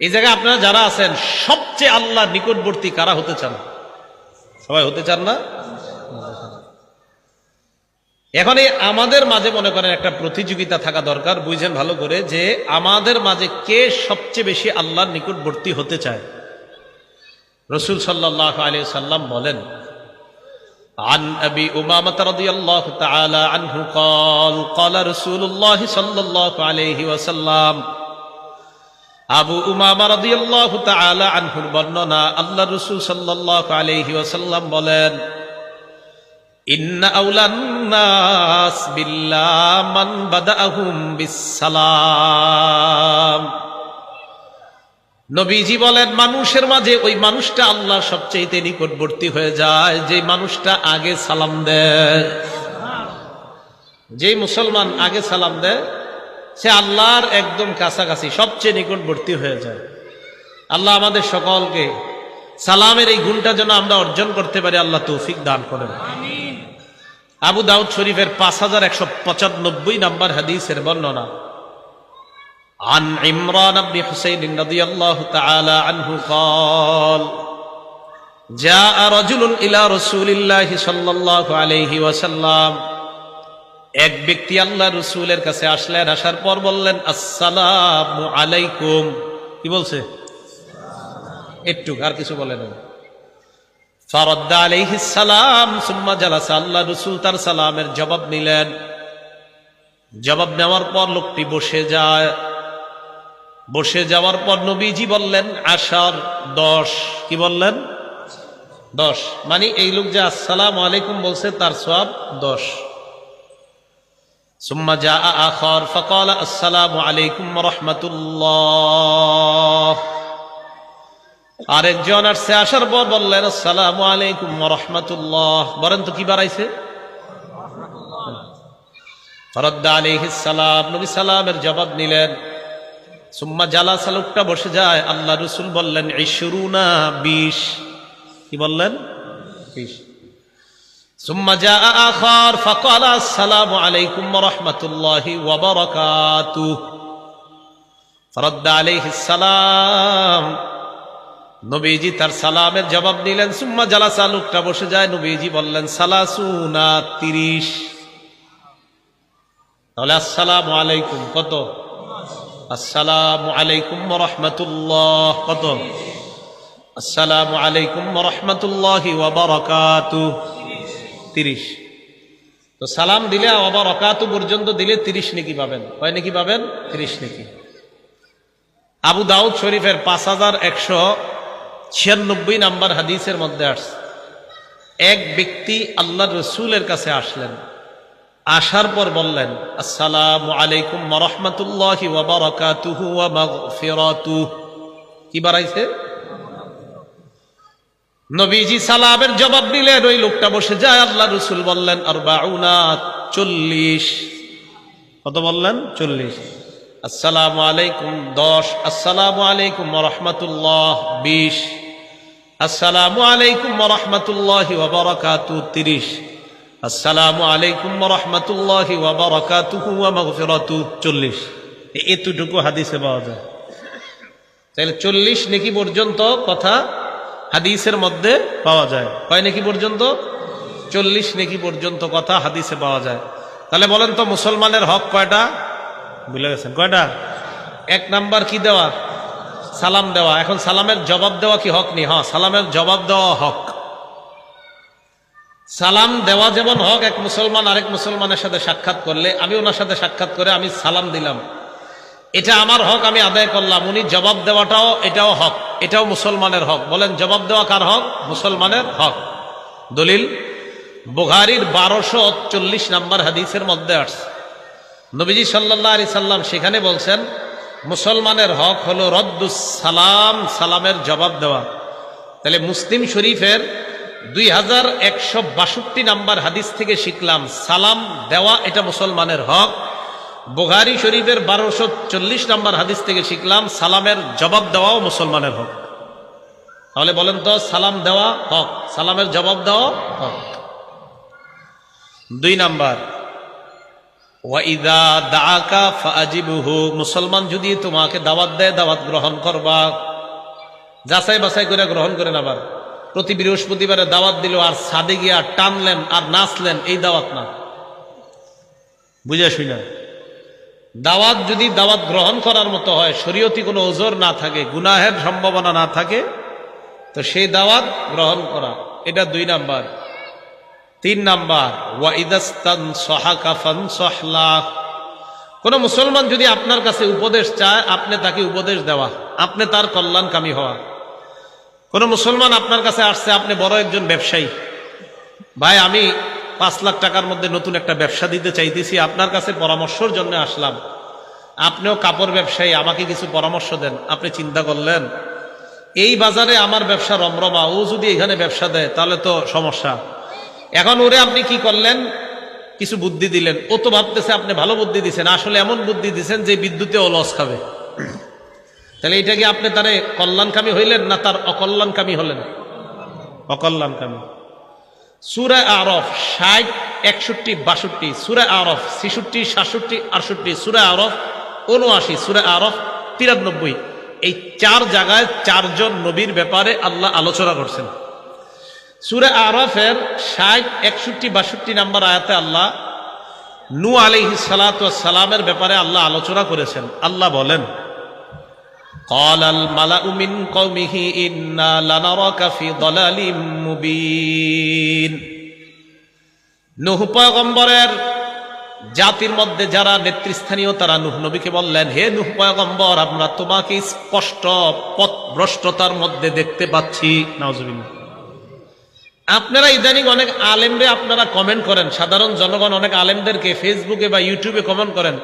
এই জায়গায় আপনারা যারা আছেন সবচেয়ে আল্লাহ নিকটবর্তী কারা হতে চান সবাই হতে চান না এখন এই আমাদের মাঝে মনে করেন একটা প্রতিযোগিতা থাকা দরকার বুঝেন ভালো করে যে আমাদের মাঝে কে সবচেয়ে বেশি আল্লাহর নিকটবর্তী হতে চায় রসুল সাল্লাহ আলী সাল্লাম বলেন عن أبي أمامة رضي الله تعالى عنه قال قال رسول الله صلى الله عليه وسلم আবু উমামা রাদিয়াল্লাহু তাআলা আনহুর বর্ণনা আল্লাহ রাসূল সাল্লাল্লাহু আলাইহি ওয়াসাল্লাম বলেন, ইন্না বিল্লাহ মান বাদাআহুম বিসসালাম। নবীজি বলেন, মানুষের মাঝে ওই মানুষটা আল্লাহ সবচেয়ে নিকটবর্তী হয়ে যায় যে মানুষটা আগে সালাম দেয়। যে মুসলমান আগে সালাম দেয় সে আল্লাহর একদম কাছাকাছি সবচেয়ে নিকটবর্তী হয়ে যায় আল্লাহ আমাদের সকলকে সালামের এই গুণটা যেন আমরা অর্জন করতে পারি আল্লাহ তৌফিক দান করেন আবু দাউদ শরীফের পাঁচ হাজার একশো পঁচানব্বই নম্বর হাদিসের বর্ণনা عن عمران بن حسين رضي الله تعالى عنه قال جاء رجل إلى رسول الله صلى الله عليه وسلم এক ব্যক্তি আল্লাহ রসুলের কাছে আসলেন, আসার পর বললেন, আসসালাম আলাইকুম। কি বলছে? একটু, আর কিছু বলেন ফারদ্দা আলাইহিস সালাম, সুম্মা জালাসা। আল্লাহ রসুল তার সালামের জবাব নিলেন। জবাব নেওয়ার পর লোকটি বসে যায়। বসে যাওয়ার পর নবীজি বললেন, আশার দশ। কি বললেন? দশ। মানে এই লোক যে আসসালাম আলাইকুম বলছে, তার সব দশ। ثم جاء آخر فقال السلام عليكم ورحمة الله আরেকজন আসছে আসার পর বললেন আসসালামু আলাইকুম রহমতুল্লাহ বলেন তো কি বাড়াইছে ফরদ্দা আলাইহিস সালাম নবী সালামের জবাব নিলেন সুম্মা জালা সালুকটা বসে যায় আল্লাহ রসুল বললেন ইশরুনা বিশ কি বললেন বিশ ثم جاء آخر فقال السلام عليكم ورحمة الله وبركاته فرد عليه السلام নবীজি তার সালামের জবাব নিলেন সুম্মা জালাসা লোকটা বসে যায় নবীজি বললেন সালাসুনা তিরিশ তাহলে আসসালামু আলাইকুম কত আসসালামু আলাইকুম রহমতুল্লাহ কত আসসালামু আলাইকুম রহমতুল্লাহি ওয়াবারাকাতু তিরিশ। তো সালাম দিলে আবার অকাতু পর্যন্ত দিলে তিরিশ নেকি পাবেন। কয় নাকি পাবেন? তিরিশ নেকি। আবু দাউদ শরীফের পাঁচ হাজার একশো ছিয়ানব্বই নাম্বার হাদিসের মধ্যে আসছে। এক ব্যক্তি আল্লাহ রসুলের কাছে আসলেন। আসার পর বললেন, আসসালামু আলাইকুম রহমতুল্লাহ কি বাড়াইছে? নবীজি সালামের জবাব নিলেন ওই লোকটা বসে যায়, আল্লাহ রসুল বললেন আর বাউনা চল্লিশ। কত বললেন? চল্লিশ। আসসালামু আলাইকুম, দশ। আসসালামু আলাইকুম রহমতুল্লাহ বিশ। আসসালামু আলাইকুম রহমতুল্লাহ ওবরাকাতু, তিরিশ। আসসালামু আলাইকুম রহমতুল্লাহ ওবরাকাতুহু মাগফিরাতু, চল্লিশ। এতটুকু হাদিসে পাওয়া যায়। তাহলে চল্লিশ নাকি পর্যন্ত কথা হাদিসের মধ্যে পাওয়া যায়। কয় নাকি পর্যন্ত? চল্লিশ নেকি পর্যন্ত কথা হাদিসে পাওয়া যায়। তাহলে বলেন তো মুসলমানের হক কয়টা? বুঝলে গেছেন। কয়টা? এক নাম্বার কি দেওয়া? সালাম দেওয়া। এখন সালামের জবাব দেওয়া কি হক নি? হ্যাঁ সালামের জবাব দেওয়া হক। সালাম দেওয়া যেমন হক, এক মুসলমান আরেক মুসলমানের সাথে সাক্ষাৎ করলে, আমি ওনার সাথে সাক্ষাৎ করে আমি সালাম দিলাম। এটা আমার হক, আমি আদায় করলাম। উনি জবাব দেওয়াটাও এটাও হক। এটাও মুসলমানের হক। বলেন, জবাব দেওয়া কার হক? মুসলমানের হক। দলিল বুঘারির বারোশো চল্লিশ নাম্বার হাদিসের মধ্যে আসছে। নবীজি সাল্লাহ আলি সাল্লাম সেখানে বলছেন, মুসলমানের হক হলো রদ্দুস সালাম সালামের জবাব দেওয়া। তাহলে মুসলিম শরীফের দুই হাজার একশো বাষট্টি নাম্বার হাদিস থেকে শিখলাম, সালাম দেওয়া এটা মুসলমানের হক। বুঘারি শরীফের বারোশো চল্লিশ নম্বর হাদিস থেকে শিখলাম, সালামের জবাব দেওয়াও মুসলমানের হক। তাহলে বলেন তো, সালাম দেওয়া হক, সালামের জবাব দেওয়া হক। দুই নাম্বার ওয়াইদা মুসলমান যদি তোমাকে দাওয়াত দেয়, দাওয়াত গ্রহণ করবা। যাচাই বাছাই করে গ্রহণ করেন আবার প্রতি বৃহস্পতিবারে দাওয়াত দিল, আর সাদে গিয়া টানলেন আর নাচলেন, এই দাওয়াত না। বুঝে শুনা। দাওয়াত যদি দাওয়াত গ্রহণ করার মতো হয়, শরীয়তি কোনো ওজোর না থাকে, গুনাহের সম্ভাবনা না থাকে, তো সেই দাওয়াত গ্রহণ করা। এটা দুই নাম্বার। তিন নাম্বার, ওয়াইদাস্তান সহাকাফান সহলা কোন মুসলমান যদি আপনার কাছে উপদেশ চায়, আপনি তাকে উপদেশ দেওয়া। আপনি তার কল্যাণকামী হওয়া। কোন মুসলমান আপনার কাছে আসছে, আপনি বড় একজন ব্যবসায়ী। ভাই, আমি পাঁচ লাখ টাকার মধ্যে নতুন একটা ব্যবসা দিতে চাইতেছি, আপনার কাছে পরামর্শর জন্য আসলাম। আপনিও কাপড় ব্যবসায়ী, আমাকে কিছু পরামর্শ দেন, আপনি চিন্তা করলেন। এই বাজারে আমার ব্যবসা রমরমা, ও যদি এখানে ব্যবসা দেয়, তাহলে তো সমস্যা। এখন ওরে আপনি কি করলেন? কিছু বুদ্ধি দিলেন। ও তো ভাবতেছে আপনি ভালো বুদ্ধি দিচ্ছেন আসলে এমন বুদ্ধি দিচ্ছেন যে বিদ্যুতে ও লস খাবে। তাহলে এটা কি আপনি তারে কল্যাণকামী হইলেন না তার অকল্যাণকামী হলেন? অকল্যাণকামী। সুরা আরফ ষাট, একষট্টি, বাষট্টি, সুরা আরফ ছিষট্টি, সাতষট্টি, আটষট্টি, সুরা আরফ উনআশি সুরা আরফ তিরানব্বই। এই চার জায়গায় চারজন নবীর ব্যাপারে আল্লাহ আলোচনা করছেন। সুরে আরফের ষাট, একষট্টি, বাষট্টি নাম্বার আয়াতে আল্লাহ নু আলিহি সালামের ব্যাপারে আল্লাহ আলোচনা করেছেন। আল্লাহ বলেন قال الملأ من قومه إنا لنراك في ضلال مبين নুহ পয়গম্বরের জাতির মধ্যে যারা নেতৃস্থানীয় তারা নুহ নবীকে বললেন হে নুহ পয়গম্বর আমরা তোমাকে স্পষ্ট পথ ভ্রষ্টতার মধ্যে দেখতে পাচ্ছি নাউজুবিল্লাহ আপনারা ইদানিং অনেক আলেমরে আপনারা কমেন্ট করেন সাধারণ জনগণ অনেক আলেমদেরকে ফেসবুকে বা ইউটিউবে কমেন্ট করেন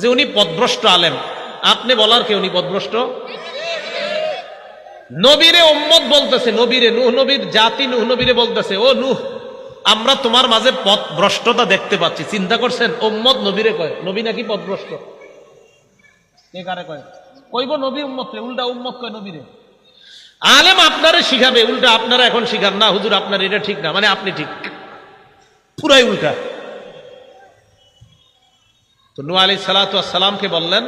যে উনি পদভ্রষ্ট আলেম আপনি বলার কে উনি পদভ্রষ্ট নবীরে উম্মত বলতেছে, নবীরে নুহ, নবীর জাতি নুহ, নবীরে বলতেছে, ও নুহ, আমরা তোমার মাঝে পথ ভ্রষ্টতা দেখতে পাচ্ছি। চিন্তা করছেন, উম্মত নবীরে কয়? নবী নাকি পথভ্রষ্ট কে কারে কয়? কইব নবী উম্মত রে, উল্টা উম্মত কয় নবীরে। আলেম আপনারে শিখাবে, উল্টা আপনারা এখন শিখান। না, হুজুর, আপনার এটা ঠিক না মানে আপনি ঠিক। পুরাই উল্টা। তো নু আলী সালাতামকে বললেন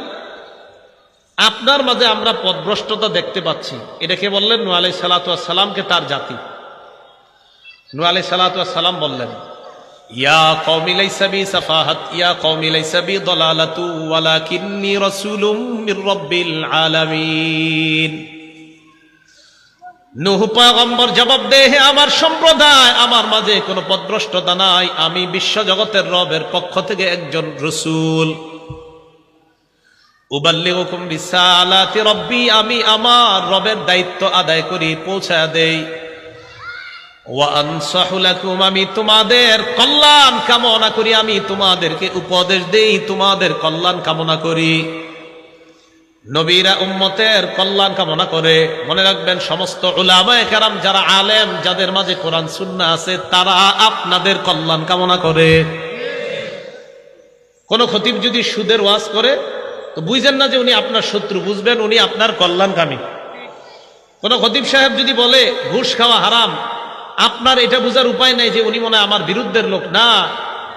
আপনার মাঝে আমরা পদভ্রষ্টতা দেখতে পাচ্ছি। এটা কে বললেন? নু আলী সালাতামকে তার জাতি। নু আলী সালাতাম বললেন, ইয়া কওমি লাইসা বি সাফাহাত, ইয়া কওমি লাইসা বি দালালাতু, ওয়ালাকিন্নী রাসূলুম মির রাব্বিল আলামিন। নুহ পয়গম্বর জবাব দে হে আমার সম্প্রদায়, আমার মাঝে কোনো পদভ্রষ্টতা নাই। আমি বিশ্ব জগতের রবের পক্ষ থেকে একজন রসুল। উবাল্লিগুকুম বিসালাতি রব্বি, আমি আমার রবের দায়িত্ব আদায় করি, পৌঁছায় দেই। আমি তোমাদের কল্যাণ কামনা করি, আমি তোমাদেরকে উপদেশ দেই, তোমাদের কল্যাণ কামনা করি। নবীরা উম্মতের কল্যাণ কামনা করে। মনে রাখবেন, সমস্ত উলামায়ে কেরাম, যারা আলেম, যাদের মাঝে কোরআন সুন্না আছে, তারা আপনাদের কল্যাণ কামনা করে। কোন খতিব যদি সুদের ওয়াজ করে তো বুঝবেন না যে উনি আপনার শত্রু, বুঝবেন উনি আপনার কল্যাণকামী। কোন খতিব সাহেব যদি বলে, ঘুষ খাওয়া হারাম আপনার এটা বোঝার উপায় নাই যে উনি মনে আমার বিরুদ্ধের লোক। না,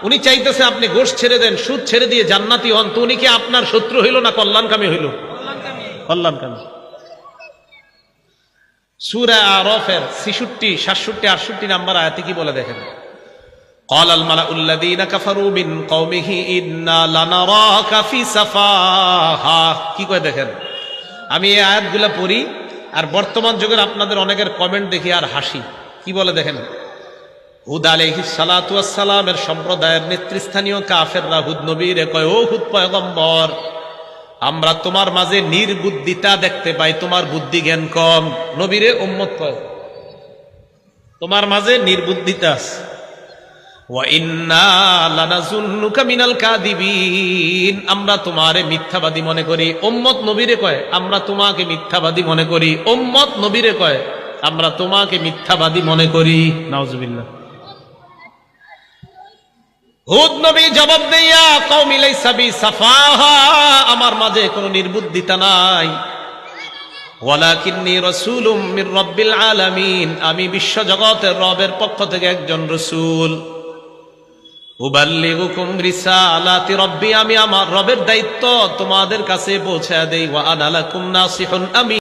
উনি চাইতেছে আপনি ঘোষ ছেড়ে দেন, সুদ ছেড়ে দিয়ে জান্নাতি হন, তো উনি কি আপনার শত্রু হইল না কল্যাণকামী হইল? কল্যাণকামী। সুরা আরফের ছিষট্টি, সাতষট্টি, আটষট্টি নাম্বার আয়াতে কি বলে দেখেন? قال الملأ الذين كفروا من قومه إنا لنراك في سفاهة কি কয় দেখেন আমি এই আয়াতগুলো পড়ি আর বর্তমান যুগের আপনাদের অনেকের কমেন্ট দেখি আর হাসি কি বলে দেখেন হুদ আলহি সালাতামের সম্প্রদায়ের নেতৃস্থানীয় কাফেররা হুদ নবীর কয় ও হুদ পয়গম্বর আমরা তোমার মাঝে নির্বুদ্ধিতা দেখতে পাই তোমার বুদ্ধি জ্ঞান কম নবীরে উম্মত কয় তোমার মাঝে নির্বুদ্ধিতা আছে আমরা তোমারে মিথ্যাবাদী মনে করি। ওম্মত নবীরে কয় আমরা তোমাকে মিথ্যাবাদী মনে করি। ওম্মত নবীরে কয় আমরা তোমাকে মিথ্যাবাদী মনে করি। নাউজুবিল্লাহ। হুদ নবী জবাব দিয়া কৌমিলাই সাবি সাফাহা আমার মাঝে কোনো নির্বুদ্ধিতা নাই। ওয়ালাকিন্নি রসুলুম মির রব্বিল আলামিন আমি বিশ্ব জগতের রবের পক্ষ থেকে একজন রসুল। আমি আমার রবের দায়িত্ব তোমাদের কাছে পৌঁছে দেই আমি